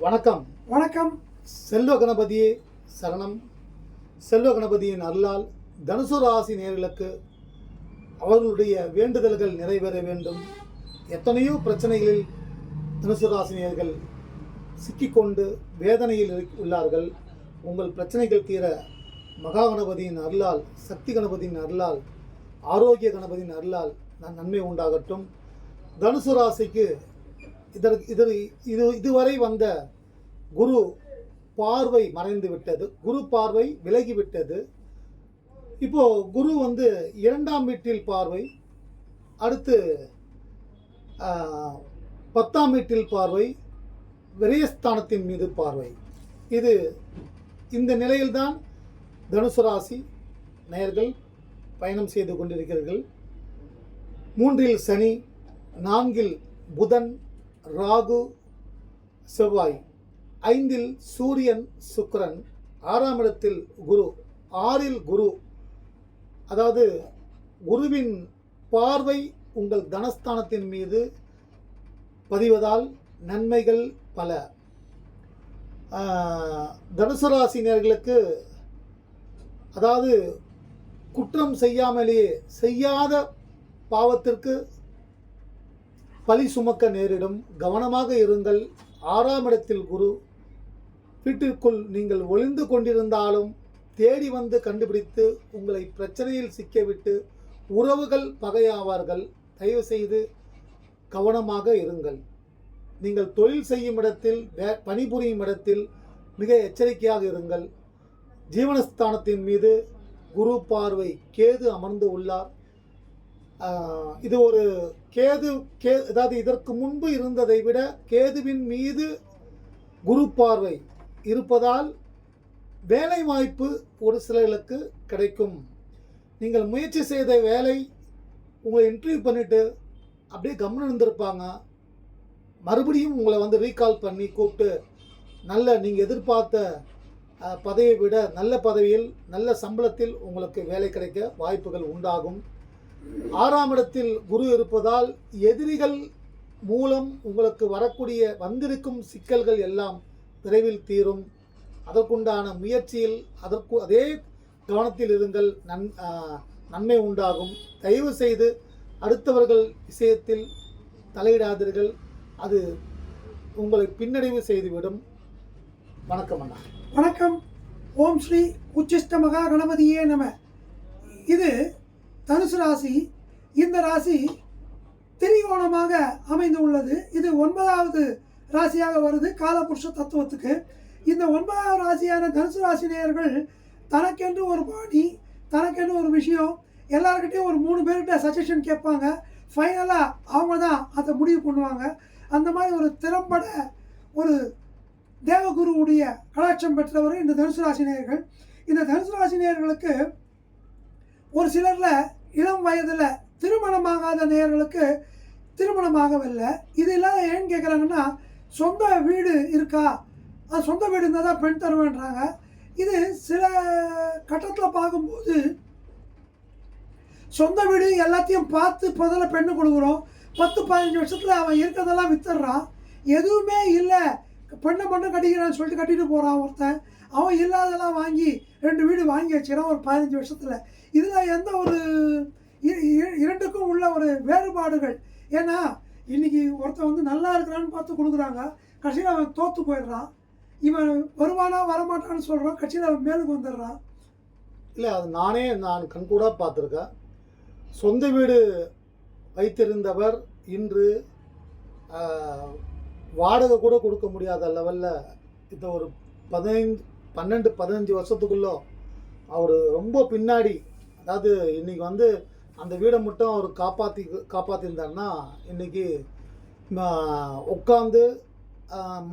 வணக்கம். வணக்கம். செல்வ கணபதியே சரணம். செல்வ கணபதியின் அருளால் தனுசு ராசி நேர்களுக்கு அவர்களுடைய வேண்டுதல்கள் நிறைவேற வேண்டும். எத்தனையோ பிரச்சனைகளில் தனுசு ராசி நேர்கள் சிக்கிக்கொண்டு வேதனையில் உள்ளார்கள். உங்கள் பிரச்சனைகள் தீர மகா கணபதியின் அருளால் சக்தி கணபதியின் அருளால் ஆரோக்கிய கணபதியின் அருளால் நான் நன்மை உண்டாகட்டும். தனுசு ராசிக்கு இதற்கு இது இது இதுவரை வந்த குரு பார்வை மறைந்து விட்டது. குரு பார்வை விலகிவிட்டது இப்போது இப்போ குரு வந்து இரண்டாம் வீட்டில் பார்வை அடுத்து பத்தாம் வீட்டில் பார்வை விரயஸ்தானத்தின் மீது பார்வை. இது இந்த நிலையில்தான் தனுசு ராசி நேயர்கள் பயணம் செய்து கொண்டிருக்கிறீர்கள். மூன்றில் சனி நான்கில் புதன் ராகு செவ்வாய். ஐந்தில் சூரியன் சுக்கரன். ஆறாம் இடத்தில் குரு. ஆறில் குரு. அதாவது குருவின் பார்வை உங்கள் தனஸ்தானத்தின் மீது பதிவதால் நன்மைகள் பல. தனுசு ராசினியர்களுக்கு அதாவது குற்றம் செய்யாமலேயே செய்யாத பாவத்திற்கு பழி சுமக்க நேரிடும். கவனமாக இருங்கள். ஆறாம் இடத்தில் குரு. வீட்டிற்குள் நீங்கள் ஒளிந்து கொண்டிருந்தாலும் தேடி வந்து கண்டுபிடித்து உங்களை பிரச்சனையில் சிக்கவிட்டு உறவுகள் பகையாவார்கள். தயவு செய்து கவனமாக இருங்கள். நீங்கள் தொழில் செய்யும் இடத்தில் பணிபுரியும் இடத்தில் மிக எச்சரிக்கையாக இருங்கள். ஜீவனஸ்தானத்தின் மீது குரு பார்வை கேது அமர்ந்து உள்ளார். இது ஒரு கேது கே அதாவது இதற்கு முன்பு இருந்ததை விட கேதுவின் மீது குரு பார்வை இருப்பதால் வேலை வாய்ப்பு ஒரு சிலர்களுக்கு கிடைக்கும். நீங்கள் முயற்சி செய்த வேலை உங்களை இன்டர்வியூ பண்ணிட்டு அப்படியே கவனம் இருந்திருப்பாங்க. மறுபடியும் உங்களை வந்து ரீகால் பண்ணி கூப்பிட்டு நல்ல நீங்கள் எதிர்பார்த்த பதவியை விட நல்ல பதவியில் நல்ல சம்பளத்தில் உங்களுக்கு வேலை கிடைக்க வாய்ப்புகள் உண்டாகும். ஆறாம் இடத்தில் குரு இருப்பதால் எதிரிகள் மூலம் உங்களுக்கு வரக்கூடிய வந்திருக்கும் சிக்கல்கள் எல்லாம் விரைவில் தீரும். அதற்குண்டான முயற்சியில் அதற்கு அதே கவனத்தில் இருங்கள். நன் நன்மை உண்டாகும். தயவு செய்து அடுத்தவர்கள் விஷயத்தில் தலையிடாதீர்கள். அது உங்களை பின்னடைவு செய்துவிடும். வணக்கம் அண்ணா. வணக்கம். ஓம் ஸ்ரீ உச்சிஷ்ட மகா கணபதியே நம. இது தனுசு ராசி இந்த ராசி திரிகோணமாக அமைந்து உள்ளது இது ஒன்பதாவது ராசியாக வருது காலபுருஷ தத்துவத்துக்கு. இந்த ஒன்பதாவது ராசியான தனுசு ராசி நேயர்கள் தனக்கென்று ஒரு பாணி தனக்கென்று ஒரு விஷயம் எல்லாருக்கிட்டையும் ஒரு மூணு பேர்கிட்ட சஜஷன் கேட்பாங்க. ஃபைனலாக அவங்க தான் அதை முடிவு பண்ணுவாங்க. அந்த மாதிரி ஒரு திறம்பட ஒரு தேவகுருவுடைய கடாட்சம் பெற்றவர் இந்த தனுசு ராசினியர்கள் இந்த தனுசு ராசினியர்களுக்கு ஒரு சிலரில் இளம் வயதில் திருமணமாகாத நேயர்களுக்கு திருமணமாகவில்லை. இது இல்லாத ஏன்னு கேட்குறாங்கன்னா சொந்த வீடு இருக்கா? அது சொந்த வீடு இருந்தால் தான் பெண் தருவேன்றாங்க. இது சில கட்டத்தில் பார்க்கும்போது சொந்த வீடு எல்லாத்தையும் பார்த்து முதல்ல பெண்ணு கொடுக்குறோம். பத்து பதினஞ்சு வருஷத்தில் அவன் இருக்கிறதெல்லாம் வித்துடுறான். எதுவுமே இல்லை. பெண்ணை மட்டும் கட்டிக்கிறான்னு சொல்லிட்டு கட்டிட்டு போகிறான் ஒருத்தன். அவன் இல்லாதெல்லாம் வாங்கி ரெண்டு வீடு வாங்கி வச்சுக்கிறான் ஒரு பதினஞ்சு வருஷத்தில். இதில் எந்த ஒரு இ- இ- இரண்டுக்கும் உள்ள ஒரு வேறுபாடுகள். ஏன்னா இன்னைக்கு ஒருத்தன் வந்து நல்லா இருக்கிறான்னு பார்த்து கொடுக்குறாங்க. கடைசியில் அவன் தோற்று போயிடுறான். இவன் வருவானா வரமாட்டான்னு சொல்கிறான் கட்சியில் அவன் மேலுக்கு வந்துடுறான். இல்லை அது நானே நான் கண்கூடாக பார்த்துருக்கேன். சொந்த வீடு வைத்திருந்தவர் இன்று வாடகை கூட கொடுக்க முடியாத லெவலில் இந்த ஒரு பதினைந்து பன்னெண்டு பதினஞ்சு வருஷத்துக்குள்ளே அவர் ரொம்ப பின்னாடி அதாவது இன்றைக்கி வந்து அந்த வீடை மட்டும் அவர் காப்பாற்றி காப்பாற்றிருந்தாருன்னா இன்றைக்கி உட்காந்து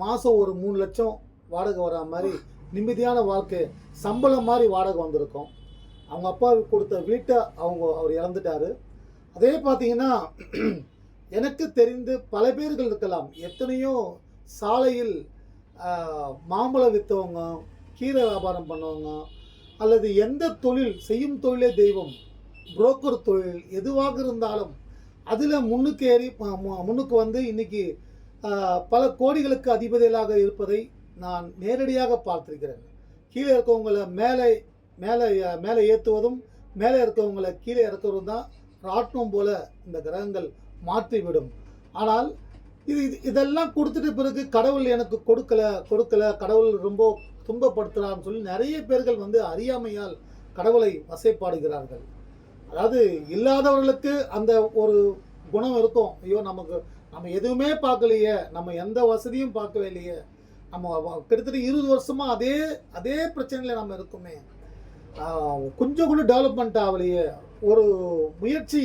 மாதம் ஒரு மூணு லட்சம் வாடகை வரா மாதிரி நிம்மதியான வாழ்க்கை சம்பளம் மாதிரி வாடகை வந்திருக்கும். அவங்க அப்பா கொடுத்த வீட்டை அவங்க அவர் இழந்துட்டாரு. அதே பார்த்தீங்கன்னா எனக்கு தெரிந்து பல பேர்கள் இருக்கலாம். எத்தனையோ சாலையில் மாம்பழம் விற்றவங்க கீரை வியாபாரம் பண்ணவங்க அல்லது எந்த தொழில் செய்யும் தொழிலே தெய்வம் புரோக்கர் தொழில் எதுவாக இருந்தாலும் அதில் முன்னுக்கு ஏறி மு- முன்னுக்கு வந்து இன்னைக்கு பல கோடிகளுக்கு அதிபதிகளாக இருப்பதை நான் நேரடியாக பார்த்திருக்கிறேன். கீழே இருக்கவங்கள மேலே மேலே மேலே ஏற்றுவதும் மேலே இருக்கவங்கள கீழே இறக்குவதும் தான் ராட்டினம் போல இந்த கிரகங்கள் மாற்றிவிடும். ஆனால் இது இது- இதெல்லாம் கொடுத்துட்ட பிறகு கடவுள் எனக்கு கொடுக்கல கொடுக்கல கடவுள் ரொம்ப துன்பப்படுத்துகிறான்னு சொல்லி நிறைய பேர்கள் வந்து அறியாமையால் கடவுளை வசைப்பாடுகிறார்கள். அதாவது இல்லாதவர்களுக்கு அந்த ஒரு குணம் இருக்கும். ஐயோ நமக்கு நம்ம எதுவுமே பார்க்கலையே நம்ம எந்த வசதியும் பார்க்கவே இல்லையே. நம்ம கிட்டத்தட்ட இருபது வருஷமாக அதே அதே பிரச்சனையில் நம்ம இருக்குமே. கொஞ்சம் கூட டெவலப்மெண்ட் ஆகலையே. ஒரு முயற்சி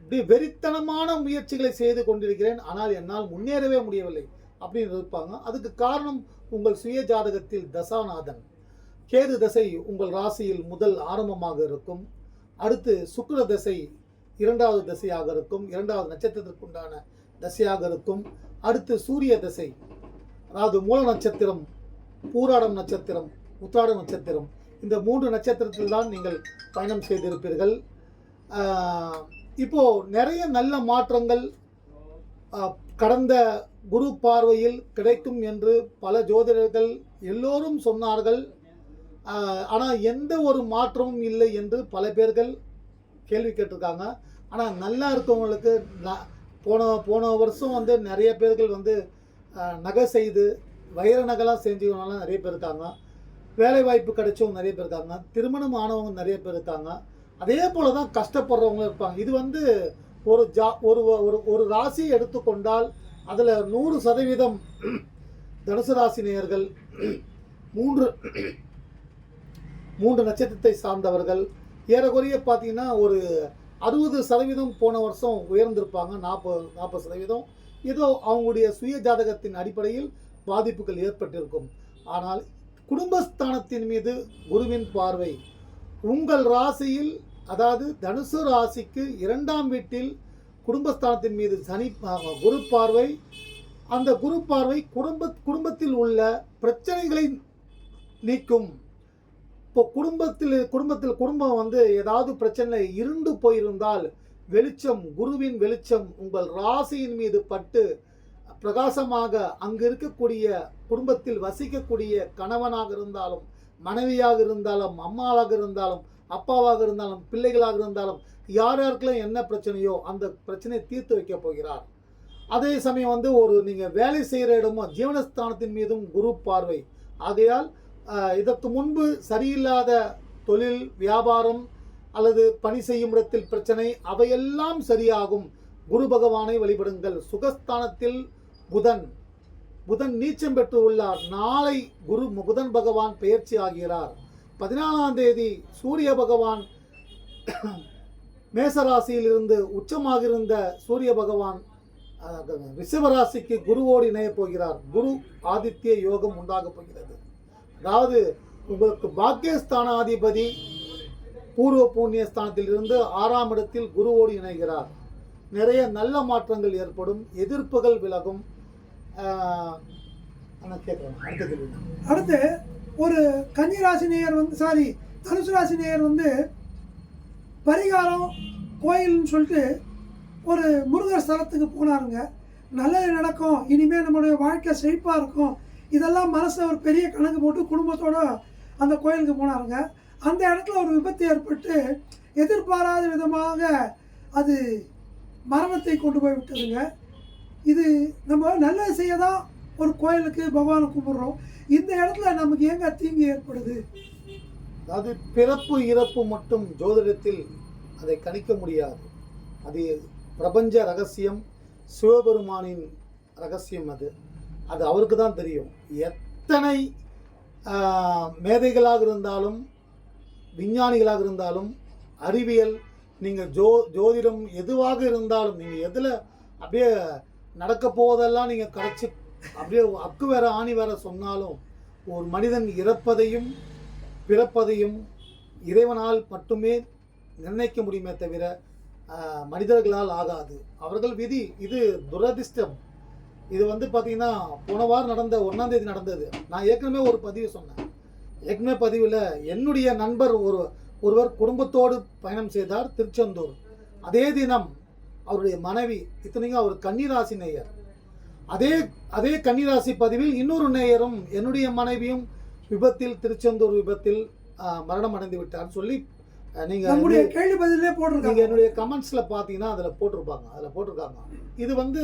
இப்படி வெறித்தனமான முயற்சிகளை செய்து கொண்டிருக்கிறேன். ஆனால் என்னால் முன்னேறவே முடியவில்லை. அப்படின்னு இருப்பாங்க. அதுக்கு காரணம் உங்கள் சுய ஜாதகத்தில் தசாநாதன். கேது தசை உங்கள் ராசியில் முதல் ஆரம்பமாக இருக்கும். அடுத்து சுக்கர தசை இரண்டாவது தசையாக இருக்கும். இரண்டாவது நட்சத்திரத்திற்குண்டான தசையாக இருக்கும். அடுத்து சூரிய தசை அதாவது மூல நட்சத்திரம் பூராடம் நட்சத்திரம் உத்தாட நட்சத்திரம். இந்த மூன்று நட்சத்திரத்தில் தான் நீங்கள் பயணம் செய்திருப்பீர்கள். இப்போது இப்போ நிறைய நல்ல மாற்றங்கள் கடந்த குரு பார்வையில் கிடைக்கும் என்று பல ஜோதிடர்கள் எல்லோரும் சொன்னார்கள். ஆனால் எந்த ஒரு மாற்றமும் இல்லை என்று பல பேர்கள் கேள்வி கேட்டிருக்காங்க. ஆனால் நல்லா இருக்கவங்களுக்கு ந- போன போன வருஷம் வந்து நிறைய பேர்கள் வந்து நகை செய்து வைர நகைலாம் செஞ்சவங்களாம் நிறைய பேர் இருக்காங்க. வேலை வாய்ப்பு கிடைச்சவங்க நிறைய பேர் இருக்காங்க. திருமணம் ஆனவங்க நிறைய பேர் இருக்காங்க. அதே போல தான் கஷ்டப்படுறவங்களும் இருப்பாங்க. இது வந்து ஒரு ஜா ஒரு ஒரு ஒரு ராசியை எடுத்துக்கொண்டால் அதில் நூறு சதவீதம் தனுசு ராசி நேயர்கள் மூன்று மூன்று நட்சத்திரத்தை சார்ந்தவர்கள். ஏறக்குறைய பார்த்தீங்கன்னா ஒரு அறுபது சதவீதம் போன வருஷம் உயர்ந்திருப்பாங்க நாற்பது நாற்பது சதவீதம். ஏதோ அவங்களுடைய சுய ஜாதகத்தின் அடிப்படையில் பாதிப்புகள் ஏற்பட்டிருக்கும். ஆனால் குடும்பஸ்தானத்தின் மீது குருவின் பார்வை உங்கள் ராசியில் அதாவது தனுசு ராசிக்கு இரண்டாம் வீட்டில் குடும்பஸ்தானத்தின் மீது சனி குரு பார்வை. அந்த குரு பார்வை குடும்ப குடும்பத்தில் உள்ள பிரச்சனைகளை நீக்கும். இப்போ குடும்பத்தில் குடும்பத்தில் குடும்பம் வந்து ஏதாவது பிரச்சனை இருண்டு போயிருந்தால் வெளிச்சம் குருவின் வெளிச்சம் உங்கள் ராசியின் மீது பட்டு பிரகாசமாக அங்கு இருக்கக்கூடிய குடும்பத்தில் வசிக்கக்கூடிய கணவனாக இருந்தாலும் மனைவியாக இருந்தாலும் அம்மாவாக இருந்தாலும் அப்பாவாக இருந்தாலும் பிள்ளைகளாக இருந்தாலும் யார் யாருக்கெல்லாம் என்ன பிரச்சனையோ அந்த பிரச்சனையை தீர்த்து வைக்க போகிறார். அதே சமயம் வந்து ஒரு நீங்கள் வேலை செய்கிற இடமும் ஜீவனஸ்தானத்தின் மீதும் குரு பார்வை. ஆகையால் இதற்கு முன்பு சரியில்லாத தொழில் வியாபாரம் அல்லது பணி செய்யும் இடத்தில் பிரச்சனை அவையெல்லாம் சரியாகும். குரு பகவானை வழிபடுங்கள். சுகஸ்தானத்தில் புதன். புதன் நீச்சம் பெற்று உள்ளார். நாளை குரு புதன் பகவான் பெயர்ச்சி ஆகிறார். பதினாலாம் தேதி சூரிய பகவான் மேசராசியிலிருந்து உச்சமாக இருந்த சூரிய பகவான் ரிஷபராசிக்கு குருவோடு இணையப் போகிறார். குரு ஆதித்ய யோகம் உண்டாகப் போகிறது. அதாவது உங்களுக்கு பாக்கியஸ்தானாதிபதி பூர்வ புண்ணிய ஸ்தானத்திலிருந்து ஆறாம் இடத்தில் குருவோடு இணைகிறார். நிறைய நல்ல மாற்றங்கள் ஏற்படும். எதிர்ப்புகள் விலகும். கேட்குறேன். அடுத்த அடுத்து ஒரு கன்னிராசி நேயர் வந்து சாரி தனுசு ராசி நேயர் வந்து பரிகாரம் கோயில்னு சொல்லிட்டு ஒரு முருகர் ஸ்தலத்துக்கு போனாருங்க. நல்லது நடக்கும். இனிமேல் நம்மளுடைய வாழ்க்கை செழிப்பாக இருக்கும். இதெல்லாம் மனசில் ஒரு பெரிய கணக்கு போட்டு குடும்பத்தோடு அந்த கோயிலுக்கு போனாருங்க. அந்த இடத்துல ஒரு விபத்து ஏற்பட்டு எதிர்பாராத விதமாக அது மரணத்தை கொண்டு போய் விட்டதுங்க. இது நம்ம நல்லது செய்ய தான் ஒரு கோயிலுக்கு பகவானை கும்பிட்றோம். இந்த இடத்துல நமக்கு ஏங்க தீங்கு ஏற்படுது? அதாவது பிறப்பு இறப்பு மட்டும் ஜோதிடத்தில் அதை கணிக்க முடியாது. அது பிரபஞ்ச ரகசியம் சிவபெருமானின் ரகசியம் அது. அது அவருக்கு தான் தெரியும். எத்தனை மேதைகளாக இருந்தாலும் விஞ்ஞானிகளாக இருந்தாலும் அறிவியல் நீங்கள் ஜோ ஜோதிடம் எதுவாக இருந்தாலும் நீங்கள் எதில் அப்படியே நடக்க போவதெல்லாம் நீங்கள் கரைச்சி அப்படியே அக்கு வேற ஆணி வேற சொன்னாலும் ஒரு மனிதன் இறப்பதையும் பிறப்பதையும் இறைவனால் மட்டுமே நிர்ணயிக்க முடியுமே தவிர மனிதர்களால் ஆகாது. அவர்கள் விதி இது துரதிர்ஷ்டம். இது வந்து பார்த்தீங்கன்னா போன வாரம் நடந்த ஒன்றாம் தேதி நடந்தது. நான் ஏற்கனவே ஒரு பதிவு சொன்னேன். ஏற்கனவே பதிவில் என்னுடைய நண்பர் ஒரு ஒருவர் குடும்பத்தோடு பயணம் செய்தார் திருச்செந்தூர். அதே தினம் அவருடைய மனைவி இத்தனைக்கும் அவர் கன்னிராசி நேயர். அதே அதே கன்னிராசி பதிவில் இன்னொரு நேயரும் என்னுடைய மனைவியும் விபத்தில் திருச்செந்தூர் விபத்தில் மரணம் அடைந்து விட்டார் சொல்லி நீங்க நம்முடைய கேள்வி பதிலே போட்டிருக்காங்க. என்னுடைய கமெண்ட்ஸ்ல பாத்தீங்கன்னா அதுல போட்டிருப்பாங்க அதுல போட்டிருக்காங்க. இது வந்து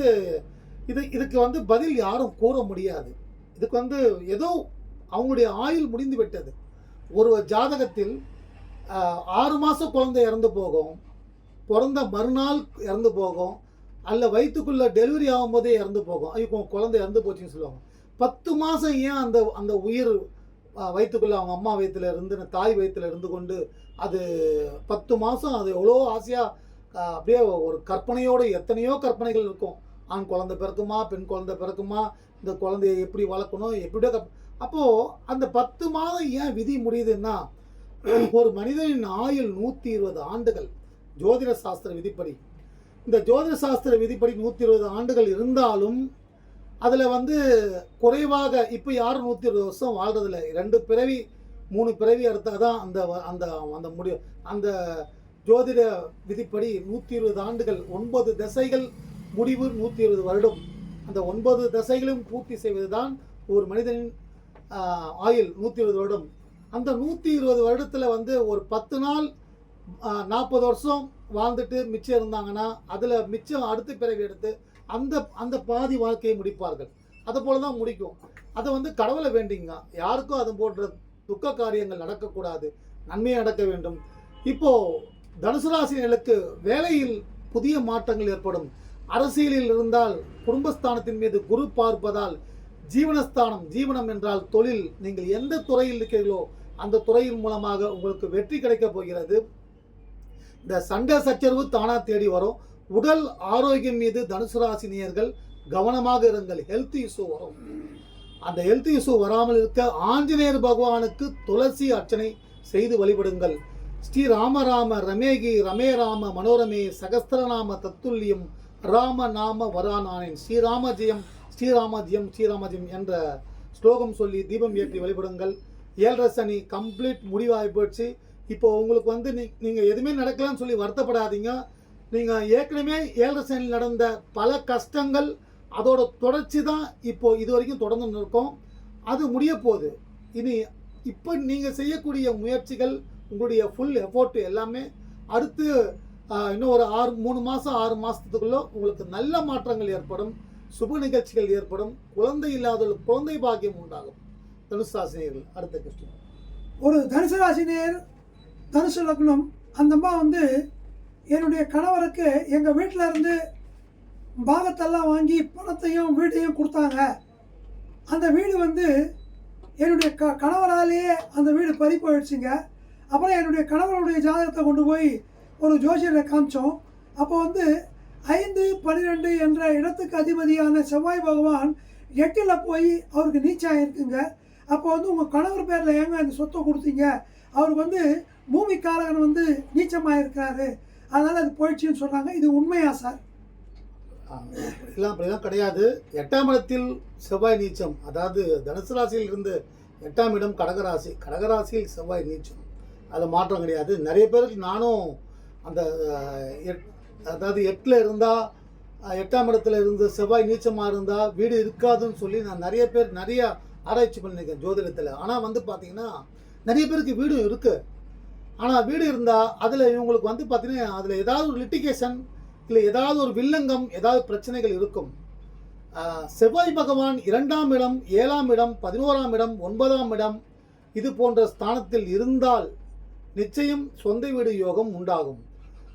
இது இதுக்கு வந்து பதில் யாரும் கூற முடியாது. இதுக்கு வந்து ஏதோ அவங்களுடைய ஆயுள் முடிந்து விட்டது. ஒரு ஜாதகத்தில் ஆறு மாசம் குழந்தை இறந்து போகும் பிறந்த மறுநாள் இறந்து போகும் அல்ல வயிற்றுக்குள்ளே டெலிவரி ஆகும்போதே இறந்து போகும். இப்போ குழந்தை இறந்து போச்சுன்னு சொல்லுவாங்க. பத்து மாதம் ஏன் அந்த அந்த உயிர் வயிற்றுக்குள்ளே அவங்க அம்மா வயிற்றுல இருந்து தாய் வயிற்றுல இருந்து கொண்டு அது பத்து மாதம் அது எவ்வளோ ஆசையாக அப்படியே ஒரு கற்பனையோடு எத்தனையோ கற்பனைகள் இருக்கும். ஆண் குழந்தை பிறக்குமா பெண் குழந்தை பிறக்குமா இந்த குழந்தைய எப்படி வளர்க்கணும் எப்படியோ கப் அப்போது அந்த பத்து மாதம் ஏன் விதி முடியுதுன்னா ஒரு மனிதனின் ஆயுள் நூற்றி இருபது ஆண்டுகள். ஜோதிட சாஸ்திர விதிப்படி. இந்த ஜோதிட சாஸ்திர விதிப்படி நூற்றி இருபது ஆண்டுகள் இருந்தாலும் அதில் வந்து குறைவாக இப்போ யாரும் நூற்றி இருபது வருஷம் வாழ்றதில்ல ரெண்டு பிறவி மூணு பிறவி எடுத்தால் தான் அந்த வ- அந்த அந்த முடிவு. அந்த ஜோதிட விதிப்படி நூற்றி இருபது ஆண்டுகள் ஒன்பது திசைகள் முடிவு நூற்றி இருபது வருடம். அந்த ஒன்பது திசைகளும் பூர்த்தி செய்வது தான் ஒரு மனிதனின் ஆயுள் நூற்றி இருபது வருடம். அந்த நூற்றி இருபது வருடத்தில் வந்து ஒரு பத்து நாள் நாற்பது வருஷம் வாழ்ந்துட்டு மிச்சம் இருந்தாங்கன்னா அதில் மிச்சம் அடுத்த பிறவி எடுத்து அந்த அந்த பாதி வாழ்க்கையை முடிப்பார்கள். அது போல தான் முடிக்கும். அதை வந்து கடவுளை வேண்டிங்க. யாருக்கும் அது போன்ற துக்க காரியங்கள் நடக்கக்கூடாது. நன்மையை நடக்க வேண்டும். இப்போது தனுசு ராசினர்களுக்கு வேலையில் புதிய மாற்றங்கள் ஏற்படும். அரசியலில் இருந்தால் குடும்பஸ்தானத்தின் மீது குரு பார்ப்பதால் ஜீவனஸ்தானம் ஜீவனம் என்றால் தொழில். நீங்கள் எந்த துறையில் இருக்கிறீர்களோ அந்த துறையின் மூலமாக உங்களுக்கு வெற்றி கிடைக்கப் போகிறது. இந்த சண்டை சச்சரவு தானா தேடி வரும். உடல் ஆரோக்கியம் மீது தனுசு ராசினியர்கள் கவனமாக இருங்கள். ஹெல்த் இஷ்யூ வரும். அந்த ஹெல்த் இஷ்யூ வராமல் இருக்க ஆஞ்சநேயர் பகவானுக்கு துளசி அர்ச்சனை செய்து வழிபடுங்கள். ஸ்ரீ ராமராம ரமேகி ரமே ராம மனோரமே சகஸ்திரநாம தத்துல்யம் ராம நாம வரானானேன். ஸ்ரீராம ஜெயம் ஸ்ரீராமஜெயம் என்ற ஸ்லோகம் சொல்லி தீபம் ஏற்றி வழிபடுங்கள். ஏழரை சனி கம்ப்ளீட் முடிவாகி போயிடுச்சு இப்போ உங்களுக்கு வந்து நீ நீங்கள் எதுவுமே நடக்கலாம்னு சொல்லி வருத்தப்படாதீங்க. நீங்கள் ஏற்கனவே ஏழரை சனியில் நடந்த பல கஷ்டங்கள் அதோட தொடர்ச்சி தான் இப்போது இது வரைக்கும் தொடர்ந்து இருக்கோம். அது முடிய போகுது. இனி இப்போ நீங்கள் செய்யக்கூடிய முயற்சிகள் உங்களுடைய ஃபுல் எஃபோர்ட் எல்லாமே அடுத்து இன்னும் ஒரு ஆறு மூணு மாதம் ஆறு மாதத்துக்குள்ளே உங்களுக்கு நல்ல மாற்றங்கள் ஏற்படும். சுப நிகழ்ச்சிகள் ஏற்படும். குழந்தை இல்லாதவர்களுக்கு குழந்தை பாக்கியம் உண்டாகும். தனுசு ராசினியர்கள் அடுத்த கிருஷ்ணன் ஒரு தனுசு ராசினியர் தனுசு லக்னம் அந்த அம்மா வந்து என்னுடைய கணவருக்கு எங்கள் வீட்டில் இருந்து பாகத்தெல்லாம் வாங்கி பணத்தையும் வீட்டையும் கொடுத்தாங்க. அந்த வீடு வந்து என்னுடைய க கணவராலேயே அந்த வீடு பறி போயிடுச்சுங்க. அப்புறம் என்னுடைய கணவருடைய ஜாதகத்தை கொண்டு போய் ஒரு ஜோசியரை காமிச்சோம். அப்போ வந்து ஐந்து பன்னிரெண்டு என்ற இடத்துக்கு அதிபதியான செவ்வாய் பகவான் எட்டில் போய் அவருக்கு நீச்சம் இருக்குங்க அப்போ வந்து உங்கள் கணவர் பேரில் ஏங்க இந்த சொத்தை கொடுத்தீங்க? அவருக்கு வந்து பூமிக்காரகன் வந்து நீச்சமாக இருக்கிறாரு அதனால் அது போயிடுச்சுன்னு சொல்கிறாங்க இது உண்மையா சார்? எல்லாம் அப்படிலாம் கிடையாது. எட்டாம் இடத்தில் செவ்வாய் நீச்சம் அதாவது தனுசு ராசியில் இருந்து எட்டாம் இடம் கடகராசி. கடகராசியில் செவ்வாய் நீச்சம். அதில் மாற்றம் கிடையாது. நிறைய பேருக்கு நானும் அந்த எட் அதாவது எட்டில் இருந்தால் எட்டாம் இடத்துல இருந்து செவ்வாய் நீச்சமாக இருந்தால் வீடு இருக்காதுன்னு சொல்லி நான் நிறைய பேர் நிறைய ஆராய்ச்சி பண்ணியிருக்கேன் ஜோதிடத்தில். ஆனால் வந்து பார்த்திங்கன்னா நிறைய பேருக்கு வீடு இருக்குது ஆனால் வீடு இருந்தால் அதில் இவங்களுக்கு வந்து பார்த்தீங்கன்னா அதில் ஏதாவது ஒரு லிட்டிகேஷன் இல்லை ஏதாவது ஒரு வில்லங்கம் ஏதாவது பிரச்சனைகள் இருக்கும். செவ்வாய் பகவான் இரண்டாம் இடம் ஏழாம் இடம் பதினோராம் இடம் ஒன்பதாம் இடம் இது போன்ற ஸ்தானத்தில் இருந்தால் நிச்சயம் சொந்த வீடு யோகம் உண்டாகும்.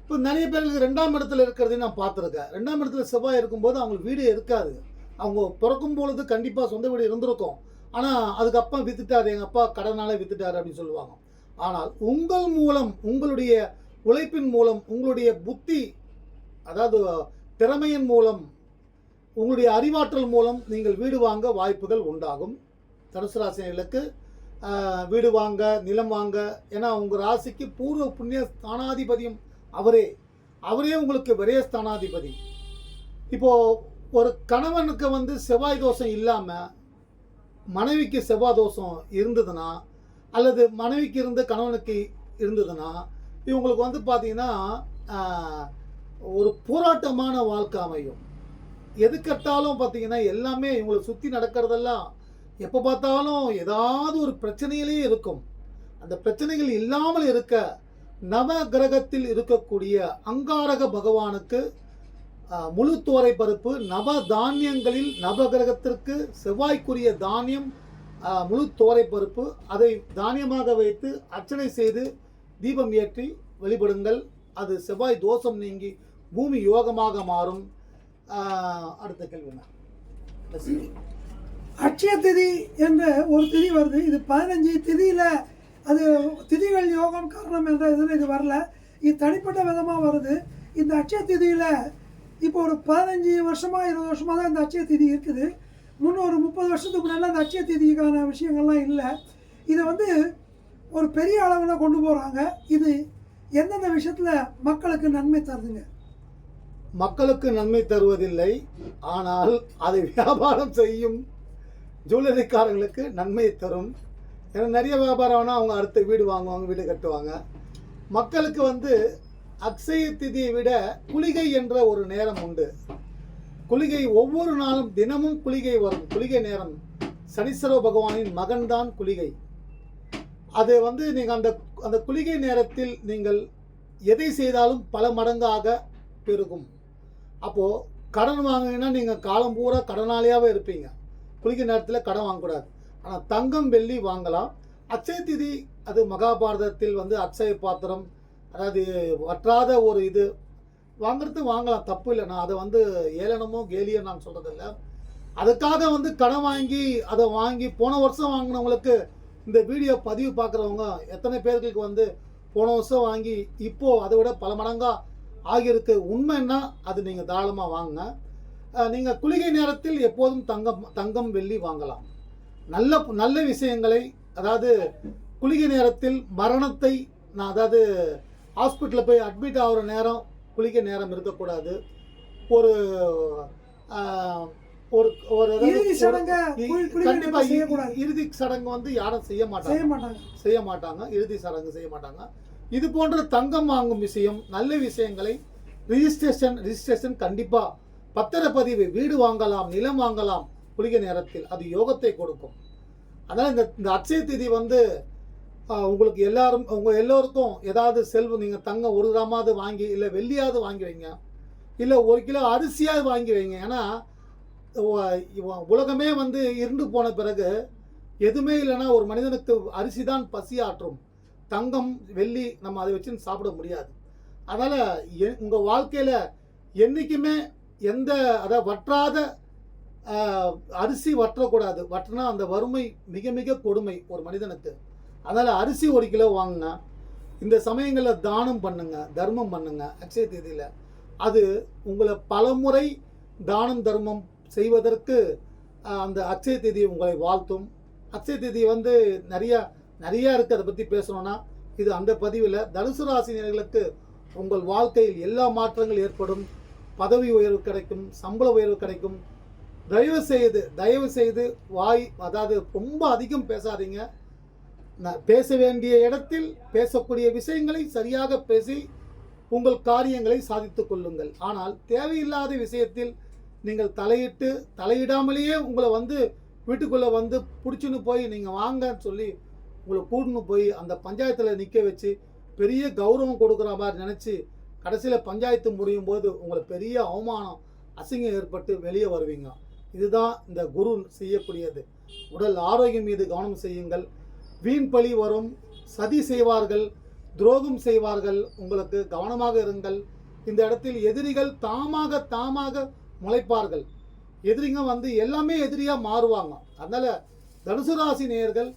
இப்போ நிறைய பேருக்கு ரெண்டாம் இடத்துல இருக்கிறதையும் நான் பார்த்துருக்கேன். ரெண்டாம் இடத்துல செவ்வாய் இருக்கும்போது அவங்களுக்கு வீடு இருக்காது. அவங்க பிறக்கும் பொழுது கண்டிப்பாக சொந்த வீடு இருந்திருக்கும். ஆனால் அதுக்கப்புறம் வித்துட்டார் எங்கள் அப்பா கடனால் வித்துட்டாரு அப்படின்னு சொல்லுவாங்க. ஆனால் உங்கள் மூலம் உங்களுடைய உழைப்பின் மூலம் உங்களுடைய புத்தி அதாவது திறமையின் மூலம் உங்களுடைய அறிவாற்றல் மூலம் நீங்கள் வீடு வாங்க வாய்ப்புகள் உண்டாகும். தனுசு ராசினர்களுக்கு வீடு வாங்க நிலம் வாங்க ஏன்னா உங்கள் ராசிக்கு பூர்வ புண்ணிய ஸ்தானாதிபதியும் அவரே. அவரே உங்களுக்கு விரைய ஸ்தானாதிபதி. இப்போது ஒரு கணவனுக்கு வந்து செவ்வாய் தோஷம் இல்லாமல் மனைவிக்கு செவ்வாய் தோஷம் இருந்ததுன்னா அல்லது மனைவிக்கு இருந்து கணவனுக்கு இருந்ததுன்னா இவங்களுக்கு வந்து பார்த்தீங்கன்னா ஒரு போராட்டமான வாழ்க்கை அமையும். எது கட்டாலும் பார்த்தீங்கன்னா எல்லாமே இவங்களை சுற்றி நடக்கிறதெல்லாம் எப்போ பார்த்தாலும் ஏதாவது ஒரு பிரச்சனையிலே இருக்கும். அந்த பிரச்சனைகள் இல்லாமல் இருக்க நவ கிரகத்தில் இருக்கக்கூடிய அங்காரக பகவானுக்கு முழு தோரை பருப்பு நவ தானியங்களில் நவ கிரகத்திற்கு செவ்வாய்க்குரிய தானியம் முழு தோரை பருப்பு அதை தானியமாக வைத்து அர்ச்சனை செய்து தீபம் ஏற்றி வழிபடுங்கள். அது செவ்வாய் தோஷம் நீங்கி பூமி யோகமாக மாறும். அடுத்த கேள்வி அட்சய திதி என்ற ஒரு திதி வருது. இது பதினஞ்சு திதியில் அது திதிகள் யோகம் காரணம் என்ற இதில் இது வரல. இது தனிப்பட்ட விதமாக வருது. இந்த அட்சய திதியில் இப்போ ஒரு பதினஞ்சு வருஷமாக இருபது வருஷமாக தான் இந்த அட்சய திதி இருக்குது. முன்ன ஒரு முப்பது வருஷத்துக்கு முன்னாடி அந்த அச்சய திதிக்கான விஷயங்கள்லாம் இல்லை. இதை வந்து ஒரு பெரிய அளவில் கொண்டு போகிறாங்க இது எந்தெந்த விஷயத்தில் மக்களுக்கு நன்மை தருதுங்க? மக்களுக்கு நன்மை தருவதில்லை. ஆனால் அதை வியாபாரம் செய்யும் ஜுவல்லரிக்காரங்களுக்கு நன்மை தரும். ஏன்னா நிறைய வியாபாரம்னா அவங்க அடுத்த வீடு வாங்குவாங்க வீடு கட்டுவாங்க. மக்களுக்கு வந்து அக்ஷய திதியை விட குளிகை என்ற ஒரு நேரம் உண்டு. குளிகை ஒவ்வொரு நாளும் தினமும் குளிகை வரும் குளிகை நேரம். சனீஸ்வர பகவானின் மகன்தான் குளிகை. அது வந்து நீங்கள் அந்த அந்த குளிகை நேரத்தில் நீங்கள் எதை செய்தாலும் பல மடங்காக பெருகும். அப்போது கடன் வாங்கினீங்கன்னா நீங்கள் காலம் பூரா கடனாளியாகவே இருப்பீங்க. குளிகை நேரத்தில் கடன் வாங்கக்கூடாது. ஆனால் தங்கம் வெள்ளி வாங்கலாம். அச்சய திதி அது மகாபாரதத்தில் வந்து அச்சய பாத்திரம் அதாவது வற்றாத ஒரு இது வாங்குறது வாங்கலாம் தப்பு இல்லை. நான் அதை வந்து ஏளனமோ கேலியோ நான் சொல்கிறதில்ல அதுக்காக வந்து கடன் வாங்கி அதை வாங்கி போன வருஷம் வாங்கினவங்களுக்கு இந்த வீடியோ பதிவு பார்க்குறவங்க எத்தனை பேர்களுக்கு வந்து போன வருஷம் வாங்கி இப்போது அதை விட பல மடங்காக ஆகியிருக்கு. உண்மைன்னா அது நீங்கள் தாராளமாக வாங்குங்க. நீங்கள் குளிகை நேரத்தில் எப்போதும் தங்கம் தங்கம் வெள்ளி வாங்கலாம். நல்ல நல்ல விஷயங்களை அதாவது குளிகை நேரத்தில் மரணத்தை நான் அதாவது ஹாஸ்பிட்டலில் போய் அட்மிட் ஆகிற நேரம் குளிக்க நேரம் இருக்கக்கூடாது. ஒரு ஒரு ஒரு கண்டிப்பா இறுதி சடங்கு வந்து யாரும் செய்ய மாட்டாங்க. செய்ய மாட்டாங்க. செய்ய மாட்டாங்க. இறுதி சடங்கு செய்ய மாட்டாங்க. இது போன்ற தங்கம் வாங்கும் விஷயம் நல்ல விஷயங்களை ரிஜிஸ்ட்ரேஷன் ரிஜிஸ்ட்ரேஷன் கண்டிப்பா பத்திரப்பதிவு வீடு வாங்கலாம் நிலம் வாங்கலாம் குளிகை நேரத்தில். அது யோகத்தை கொடுக்கும். அதனால் இந்த இந்த அட்சய திதி வந்து உங்களுக்கு எல்லாரும் உங்கள் எல்லோருக்கும் ஏதாவது செல்வம் நீங்கள் தங்கம் ஒரு கிராமாவது வாங்கி இல்லை வெள்ளியாவது வாங்கி வைங்க. இல்லை ஒரு கிலோ அரிசியாவது வாங்கி வைங்க. ஏன்னா உலகமே வந்து இருண்டு போன பிறகு எதுவுமே இல்லைன்னா ஒரு மனிதனுக்கு அரிசி தான் பசியாற்றும் தங்கம் வெள்ளி நம்ம அதை வச்சுன்னு சாப்பிட முடியாது. அதனால் உங்கள் வாழ்க்கையில் என்றைக்குமே எந்த அதை வற்றாத அரிசி வற்றக்கூடாது. வற்றினா அந்த வறுமை மிக மிக கொடுமை ஒரு மனிதனுக்கு. அதனால் அரிசி ஒரு கிலோ வாங்குங்க. இந்த சமயங்களில் தானம் பண்ணுங்க தர்மம் பண்ணுங்க அக்ஷய தேதியில். அது உங்களை பலமுறை தானம் தர்மம் செய்வதற்கு அந்த அக்ஷய தேதி உங்களை வாழ்த்தும். அக்ஷய தேதி வந்து நிறையா நிறையா இருக்குது அதை பற்றி பேசணும்னா இது அந்த பதிவில் தனுசு ராசினியர்களுக்கு உங்கள் வாழ்க்கையில் எல்லா மாற்றங்கள் ஏற்படும். பதவி உயர்வு கிடைக்கும் சம்பள உயர்வு கிடைக்கும். தயவு செய்து தயவு செய்து வாய் அதாவது ரொம்ப அதிகம் பேசாதீங்க. பேச வேண்டிய இடத்தில் பேசக்கூடிய விஷயங்களை சரியாக பேசி உங்கள் காரியங்களை சாதித்துக் கொள்ளுங்கள். ஆனால் தேவையில்லாத விஷயத்தில் நீங்கள் தலையிட்டு தலையிடாமலேயே உங்களை வந்து வீட்டுக்குள்ளே வந்து பிடிச்சின்னு போய் நீங்கள் வாங்கன்னு சொல்லி உங்களை கூட்டின்னு போய் அந்த பஞ்சாயத்தில் நிற்க வச்சு பெரிய கௌரவம் கொடுக்குற மாதிரி நினச்சி கடைசியில் பஞ்சாயத்து முடியும் போது உங்களை பெரிய அவமானம் அசிங்கம் ஏற்பட்டு வெளியே வருவீங்க. இதுதான் இந்த குரு செய்யக்கூடியது. உடல் ஆரோக்கியம் மீது கவனம் செய்யுங்கள். வீண் பழி வரும் சதி செய்வார்கள் துரோகம் செய்வார்கள். உங்களுக்கு கவனமாக இருங்கள். இந்த இடத்தில் எதிரிகள் தாமாக தாமாக முளைப்பார்கள். எதிரிங்க வந்து எல்லாமே எதிரியாக மாறுவாங்க. அதனால் தனுசு ராசி நேயர்கள்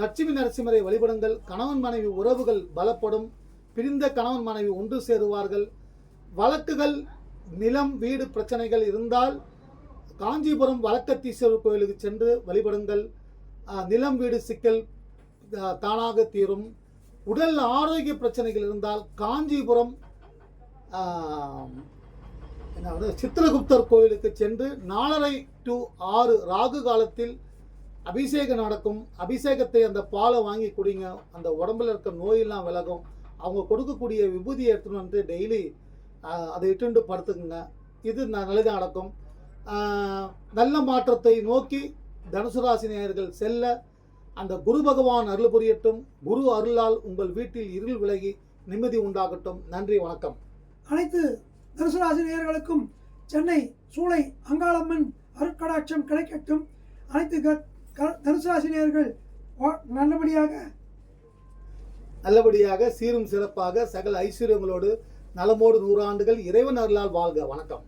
லட்சுமி நரசிம்மரை வழிபடுங்கள். கணவன் மனைவி உறவுகள் பலப்படும். பிரிந்த கணவன் மனைவி ஒன்று சேருவார்கள். வழக்குகள் நிலம் வீடு பிரச்சனைகள் இருந்தால் காஞ்சிபுரம் வழக்கத்தீஸ்வரர் கோயிலுக்கு சென்று வழிபடுங்கள். நிலம் வீடு சிக்கல் தானாக தீரும். உடல் ஆரோக்கிய பிரச்சனைகள் இருந்தால் காஞ்சிபுரம் என்ன வந்து சித்திரகுப்தர் கோயிலுக்கு சென்று நாலரை டு ஆறு ராகு காலத்தில் அபிஷேகம் நடக்கும். அபிஷேகத்தை அந்த பாலை வாங்கி குடிங்க. அந்த உடம்புல இருக்க நோயெல்லாம் விலகும். அவங்க கொடுக்கக்கூடிய விபூதியை எடுத்துன்னு வந்து டெய்லி அதை இட்டுண்டு படுத்துக்குங்க. இது ந- நல்லதாக நடக்கும். நல்ல மாற்றத்தை நோக்கி தனுசு ராசி நேயர்கள் செல்ல அந்த குரு பகவான் அருள் புரியட்டும். குரு அருளால் உங்கள் வீட்டில் இருள் விலகி நிம்மதி உண்டாகட்டும். நன்றி வணக்கம். அனைத்து தனுசு ராசி நேயர்களுக்கும் சென்னை சூளை அங்காளம்மன் அருட்கடாட்சம் கிடைக்கட்டும். அனைத்து க- க- தனுசு ராசி நேயர்கள் நல்லபடியாக நல்லபடியாக சீரும் சிறப்பாக சகல ஐஸ்வர்யங்களோடு நலமோடு நூறாண்டுகள் இறைவன் அருளால் வாழ்க. வணக்கம்.